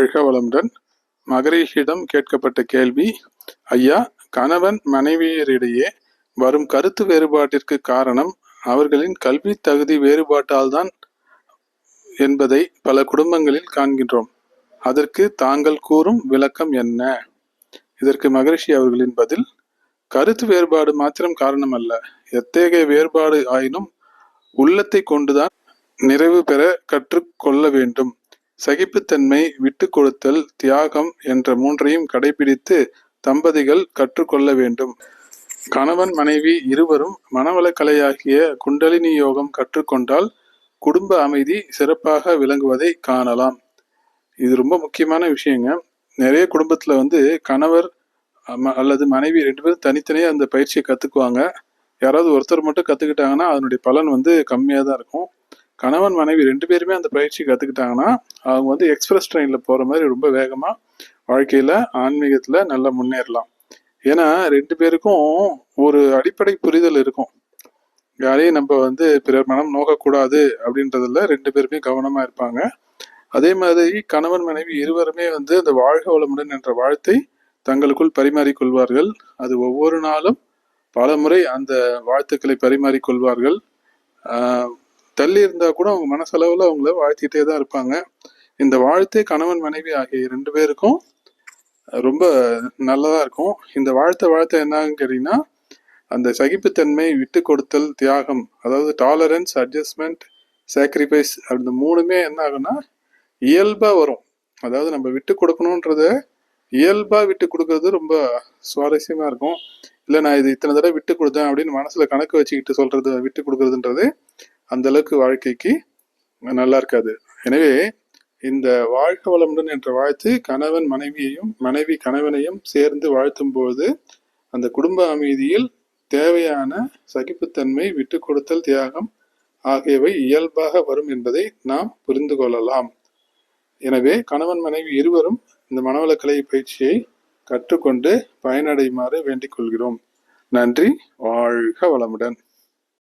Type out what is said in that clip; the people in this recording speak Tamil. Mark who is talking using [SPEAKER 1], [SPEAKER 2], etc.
[SPEAKER 1] வாழ்க வளமுடன் மகரிஷியிடம் கேட்கப்பட்ட கேள்வி ஐயா கணவன் மனைவியரிடையே வரும் கருத்து வேறுபாட்டிற்கு காரணம் அவர்களின் கல்வி தகுதி வேறுபாட்டால்தான் என்பதை பல குடும்பங்களில் காண்கின்றோம். அதற்கு தாங்கள் கூறும் விளக்கம் என்ன? இதற்கு மகரிஷி அவர்களின் பதில் கருத்து வேறுபாடு மாத்திரம் காரணம் அல்ல எத்தகைய வேறுபாடு ஆயினும் உள்ளத்தை கொண்டுதான் நிறைவு பெற கற்றுக்கொள்ள வேண்டும். சகிப்புத்தன்மை விட்டு கொடுத்தல் தியாகம் என்ற மூன்றையும் கடைபிடித்து தம்பதிகள் கற்றுக்கொள்ள வேண்டும். கணவன் மனைவி இருவரும் மனவளக்கலையாகிய குண்டலினி யோகம் கற்றுக்கொண்டால் குடும்ப அமைதி சிறப்பாக விளங்குவதை காணலாம். இது ரொம்ப முக்கியமான விஷயங்க. நிறைய குடும்பத்துல வந்து கணவர் அல்லது மனைவி ரெண்டு பேரும் தனித்தனியாக அந்த பயிற்சியை கற்றுக்குவாங்க யாராவது ஒருத்தர் மட்டும் கற்றுக்கிட்டாங்கன்னா அதனுடைய பலன் வந்து கம்மியாக தான் இருக்கும். கணவன் மனைவி ரெண்டு பேருமே அந்த பயிற்சி கற்றுக்கிட்டாங்கன்னா அவங்க வந்து எக்ஸ்பிரஸ் ட்ரெயினில் போகிற மாதிரி ரொம்ப வேகமாக வாழ்க்கையில் ஆன்மீகத்தில் நல்லா முன்னேறலாம். ஏன்னா ரெண்டு பேருக்கும் ஒரு அடிப்படை புரிதல் இருக்கும். யாரையும் நம்ம வந்து பிறர் மனம் நோக்கக்கூடாது அப்படின்றதுல ரெண்டு பேருமே கவனமாக இருப்பாங்க. அதே மாதிரி கணவன் மனைவி இருவருமே வந்து அந்த வாழ்க வளமுடன் என்ற வாழ்த்தை தங்களுக்குள் பரிமாறிக்கொள்வார்கள் அது ஒவ்வொரு நாளும் பல முறை அந்த வாழ்த்துக்களை பரிமாறிக்கொள்வார்கள் தள்ளி இருந்தா கூட அவங்க மனசளவுல அவங்கள வாழ்த்திட்டே தான் இருப்பாங்க. இந்த வாழ்த்தே கணவன் மனைவி ஆகிய ரெண்டு பேருக்கும் ரொம்ப நல்லதா இருக்கும். இந்த வாழ்த்த வாழ்த்த என்னன்னு கேட்டிங்கன்னா அந்த சகிப்புத்தன்மை விட்டு கொடுத்தல் தியாகம் அதாவது டாலரன்ஸ் அட்ஜஸ்ட்மெண்ட் சாக்ரிஃபைஸ் அந்த மூணுமே என்ன ஆகும்னா இயல்பா வரும். அதாவது நம்ம விட்டு கொடுக்கணுன்றத இயல்பா விட்டு கொடுக்கறது ரொம்ப சுவாரஸ்யமா இருக்கும். இல்லை நான் இது இத்தனை தடவை விட்டு கொடுத்தேன் அப்படின்னு மனசுல கணக்கு வச்சுக்கிட்டு சொல்றது விட்டு கொடுக்கறதுன்றது அந்த அளவுக்கு வாழ்க்கைக்கு நல்லா இருக்காது. எனவே இந்த வாழ்க வளமுடன் என்ற வாழ்த்து கணவன் மனைவியையும் மனைவி கணவனையும் சேர்ந்து வாழ்த்தும் போது அந்த குடும்ப அமைதியில் தேவையான சகிப்புத்தன்மை விட்டு கொடுத்தல் தியாகம் ஆகியவை இயல்பாக வரும் என்பதை நாம் புரிந்து கொள்ளலாம். எனவே கணவன் மனைவி இருவரும் இந்த மனவளக்கலை பயிற்சியை கற்றுக்கொண்டு பயனடையுமாறு வேண்டிக் கொள்கிறோம். நன்றி வாழ்க வளமுடன்.